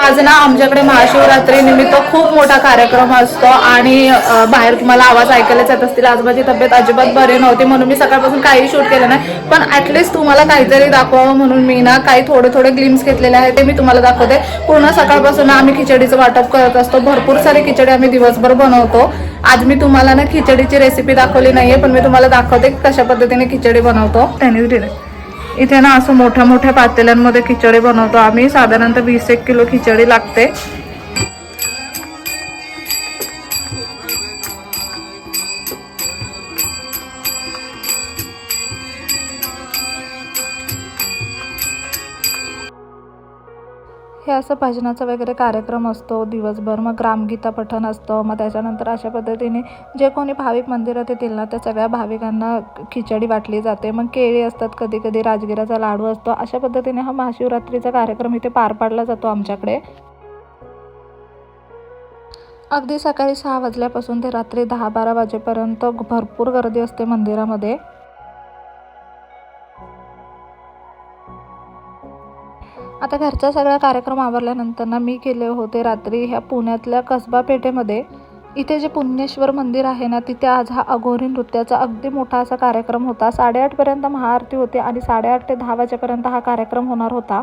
आज ना आमच्याकडे महाशिवरात्री निमित्त खूप मोठा कार्यक्रम असतो आणि बाहेर तुम्हाला आवाज ऐकायलाच येत असतील. आज माझी तब्येत अजिबात बरी नव्हती म्हणून मी सकाळपासून काही शूट केलं नाही. पण ॲटलिस्ट तुम्हाला काहीतरी दाखवावं म्हणून मी ना काही थोडे थोडे ग्लिम्स घेतलेले आहेत ते मी तुम्हाला दाखवते. पूर्ण सकाळपासून ना आम्ही खिचडीचं वाटप करत असतो. भरपूर सारी खिचडी आम्ही दिवसभर बनवतो. आज मी तुम्हाला ना खिचडीची रेसिपी दाखवली नाहीये पण मी तुम्हाला दाखवते कशा पद्धतीने खिचडी बनवतो. त्यांनी इथे ना असं मोठ्या मोठ्या पातेल्यांमध्ये खिचडी बनवतो. आम्ही साधारणतः वीस एक किलो खिचडी लागते. हे असं भजनाचा वगैरे कार्यक्रम असतो दिवसभर? मग ग्रामगीता पठण असतं. मग त्याच्यानंतर अशा पद्धतीने जे कोणी भाविक मंदिरात येतील ना त्या सगळ्या भाविकांना खिचडी वाटली जाते. मग केळी असतात कधी कधी राजगिराचा लाडू असतो. अशा पद्धतीने हा महाशिवरात्रीचा कार्यक्रम इथे पार पाडला जातो आमच्याकडे. अगदी सकाळी सहा वाजल्यापासून ते रात्री दहा बारा वाजेपर्यंत भरपूर गर्दी असते मंदिरामध्ये. आता घरचा सगळा कार्यक्रम आवरल्यानंतर ना मी गेले होते रात्री ह्या पुण्यातल्या कसबा पेठेमध्ये. इथे जे पुण्येश्वर मंदिर आहे ना तिथे आज हा अघोरी नृत्याचा अगदी मोठा असा कार्यक्रम होता. साडेआठपर्यंत महाआरती होते आणि साडेआठ ते दहा वाजेपर्यंत हा कार्यक्रम होणार होता.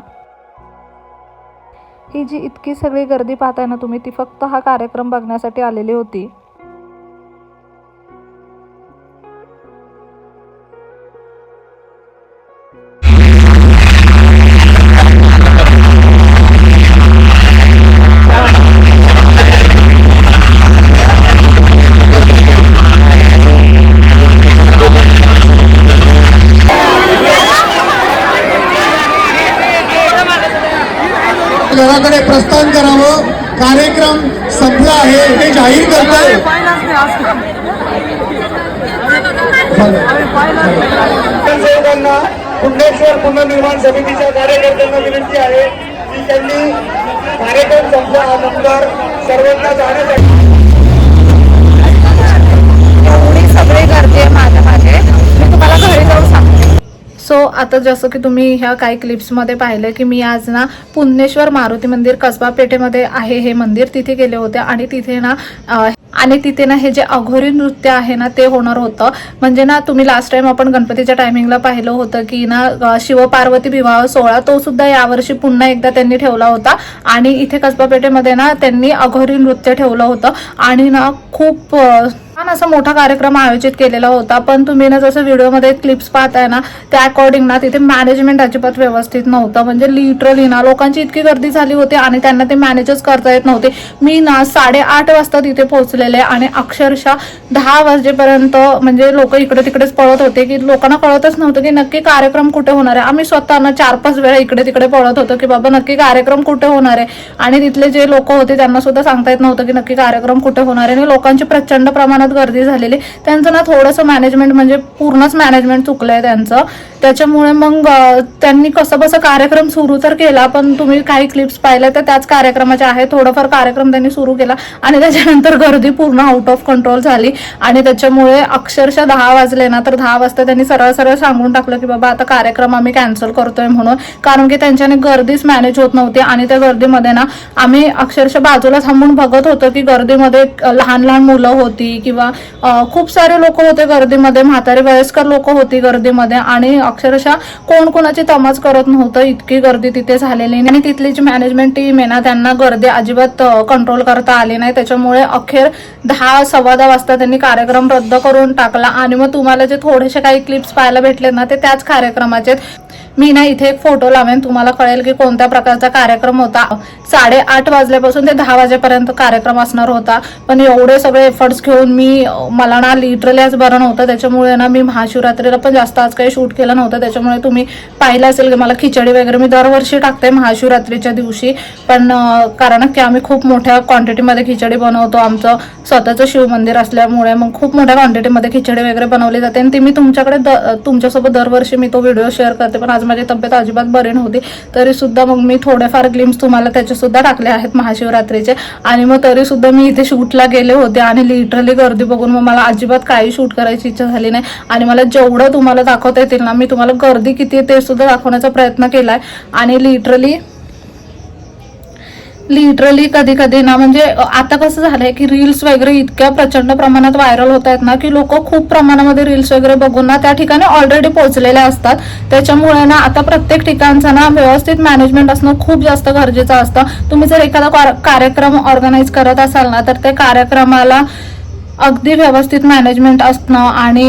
ही जी इतकी सगळी गर्दी पाहताय ना तुम्ही ती फक्त हा कार्यक्रम बघण्यासाठी आलेली होती. घराकडे प्रस्थान करावं. कार्यक्रम संपला आहे. हे जाहीर करतोय. सेवकांना पुण्येश्वर पुनर्निर्माण समितीच्या कार्यकर्त्यांना विनंती आहे की त्यांनी कार्यक्रम संपल्यानंतर सर्वांना जाण्यासाठी एवढी सगळी गर्दी आहे माझ्या मागे. मी तुम्हाला घरी सो आता जसं की तुम्ही ह्या काही क्लिप्समध्ये पाहिलं की मी आज ना पुण्येश्वर मारुती मंदिर कसबा पेठेमध्ये आहे हे मंदिर तिथे गेले होते आणि तिथे ना आणि तिथे ना हे जे अघोरी नृत्य आहे ना ते होणार होतं. म्हणजे ना तुम्ही लास्ट टाइम आपण गणपतीच्या टायमिंगला पाहिलं होतं की ना शिवपार्वती विवाह सोहळा तो सुद्धा यावर्षी पुन्हा एकदा त्यांनी ठेवला होता. आणि इथे कसबा पेठेमध्ये ना त्यांनी अघोरी नृत्य ठेवलं होतं. आणि ना खूप छान असा मोठा कार्यक्रम आयोजित केलेला होता. पण तुम्ही ना जसं व्हिडिओमध्ये क्लिप्स पाहताय ना त्या अकॉर्डिंग ना तिथे मॅनेजमेंट अजिबात व्यवस्थित नव्हतं. म्हणजे लिटरली ना लोकांची इतकी गर्दी झाली होती आणि त्यांना ते मॅनेजच करता येत नव्हते. मी ना साडेआठ वाजता तिथे पोहोचले. पोहोचलेले आणि अक्षरशः दहा वाजेपर्यंत म्हणजे लोक इकडे तिकडेच पळत होते की लोकांना कळतच नव्हतं की नक्की कार्यक्रम कुठे होणार आहे. आम्ही स्वतः ना चार पाच वेळा इकडे तिकडे पळत होतो की बाबा नक्की कार्यक्रम कुठे होणार आहे? आणि तिथले जे लोक होते त्यांना सुद्धा सांगता येत नव्हतं की नक्की कार्यक्रम कुठे होणार आहे. आणि लोकांची प्रचंड प्रमाणात गर्दी झालेली. त्यांचं ना थोडंसं मॅनेजमेंट म्हणजे पूर्णच मॅनेजमेंट चुकलंय त्यांचं. त्याच्यामुळे मग त्यांनी कसं बसं कार्यक्रम सुरू तर केला पण तुम्ही काही क्लिप्स पाहिल्या तर त्याच कार्यक्रमाच्या आहे. थोडंफार कार्यक्रम त्यांनी सुरू केला. आणि त्याच्यानंतर गर्दी पूर्ण आउट ऑफ कंट्रोल झाली. आणि त्याच्यामुळे अक्षरशः दहा वाजले ना तर दहा वाजता त्यांनी सरळ सरळ सांगून टाकलं की बाबा आता कार्यक्रम आम्ही कॅन्सल करतोय म्हणून. कारण की त्यांच्याने गर्दीच मॅनेज होत नव्हती. आणि त्या गर्दीमध्ये ना आम्ही अक्षरशः बाजूला थांबून बघत होतो की गर्दीमध्ये लहान लहान मुलं होती किंवा खूप सारे लोक होते गर्दीमध्ये. म्हातारे वयस्कर लोक होती गर्दीमध्ये. आणि अक्षरशः कोण कोणाची तमाच करत नव्हतं इतकी गर्दी तिथे झालेली. आणि तिथली जी मॅनेजमेंट टीम आहे ना त्यांना गर्दी अजिबात कंट्रोल करता आली नाही. त्याच्यामुळे अखेर दहा सव्वा दहा वाजता त्यांनी कार्यक्रम रद्द करून टाकला. आणि मग तुम्हाला जे थोडेसे काही क्लिप्स पाहायला भेटले ना ते त्याच कार्यक्रमाचे मी ना इथे एक फोटो लावेन. तुम्हाला कळेल की कोणत्या प्रकारचा कार्यक्रम होता. साडेआठ वाजल्यापासून ते दहा वाजेपर्यंत कार्यक्रम असणार होता. पण एवढे सगळे एफर्ट्स घेऊन मी मला ना लिटरली आज बरं नव्हतं. त्याच्यामुळे ना मी महाशिवरात्रीला पण जास्त आज काही शूट केलं नव्हतं. त्याच्यामुळे तुम्ही पाहिलं असेल की मला खिचडी वगैरे मी दरवर्षी टाकते महाशिवरात्रीच्या दिवशी. पण कारण की आम्ही खूप मोठ्या क्वांटिटीमध्ये खिचडी बनवतो. आमचं स्वतःचं शिवमंदिर असल्यामुळे मग खूप मोठ्या क्वांटिटीमध्ये खिचडी वगैरे बनवली जाते. आणि ती मी तुमच्याकडे द तुमच्यासोबत दरवर्षी मी तो व्हिडिओ शेअर करते. पण आज माझी तब्येत अजिबात बरी नव्हती. तरीसुद्धा मग मी थोडेफार ग्लिम्स तुम्हाला त्याचेसुद्धा टाकले आहेत महाशिवरात्रीचे. आणि मग तरीसुद्धा मी इथे शूटला गेले होते आणि लिटरली गर्दी बघून मग मला अजिबात काही शूट करायची इच्छा झाली नाही. आणि मला जेवढं तुम्हाला दाखवता येतील ना मी तुम्हाला गर्दी किती आहे ते सुद्धा दाखवण्याचा प्रयत्न केला आहे आणि लिटरली लिटरली कधी कधी ना म्हणजे आता कसं झालंय की रील्स वगैरे इतक्या प्रचंड प्रमाणात व्हायरल होत आहेत ना की लोक खूप प्रमाणामध्ये रील्स वगैरे बघून ना त्या ठिकाणी ऑलरेडी पोहोचलेले असतात. त्याच्यामुळे ना आता प्रत्येक ठिकाणचं ना व्यवस्थित मॅनेजमेंट असणं खूप जास्त गरजेचं असतं. तुम्ही जर एखादा कार- कार्यक्रम ऑर्गनाईज करत असाल ना तर त्या कार्यक्रमाला अगदी व्यवस्थित मॅनेजमेंट असणं आणि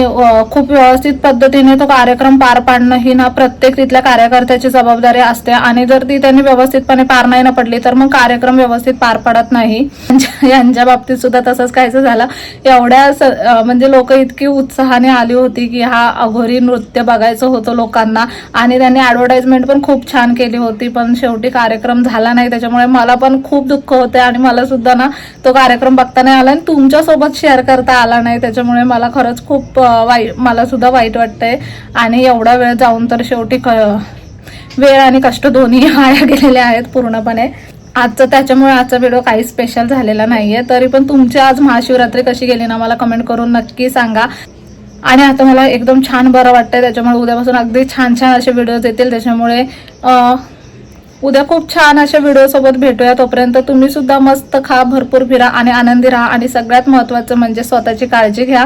खूप व्यवस्थित पद्धतीने तो कार्यक्रम पार पाडणं ही ना प्रत्येक तिथल्या कार्यकर्त्याची जबाबदारी असते. आणि जर ती त्यांनी व्यवस्थितपणे पार नाही ना पडली तर मग कार्यक्रम व्यवस्थित पार पडत नाही. यांच्या- बाबतीत सुद्धा तसंच कायचं झालं. एवढ्या म्हणजे लोक इतकी उत्साहाने आली होती की हा अघोरी नृत्य बघायचं होतं लोकांना. आणि त्यांनी ऍडव्हर्टाइजमेंट पण खूप छान केली होती पण शेवटी कार्यक्रम झाला नाही. त्याच्यामुळे मला पण खूप दुःख होते आणि मला सुद्धा ना तो कार्यक्रम बघता नाही आला. आणि तुमच्यासोबत शेअर करता आला नाही त्याच्यामुळे मला खरंच खूप वाईट मला सुद्धा वाईट वाटतंय. आणि एवढा वेळ जाऊन तर शेवटी क वेळ आणि कष्ट दोन्ही वाया गेलेले आहेत पूर्णपणे. आजचं त्याच्यामुळे आजचा व्हिडिओ काही स्पेशल झालेला नाहीये. तरी पण तुमची आज महाशिवरात्री कशी गेली ना मला कमेंट करून नक्की सांगा. आणि आता मला एकदम छान बरं वाटतंय त्याच्यामुळे उद्यापासून अगदी छान छान असे व्हिडिओज येतील. त्याच्यामुळे उद्या खूप छान अशा व्हिडिओ सोबत भेटूया. तोपर्यंत तुम्ही सुद्धा मस्त खा भरपूर फिरा आणि आनंदी राहा. आणि सगळ्यात महत्त्वाचं म्हणजे स्वतःची काळजी घ्या.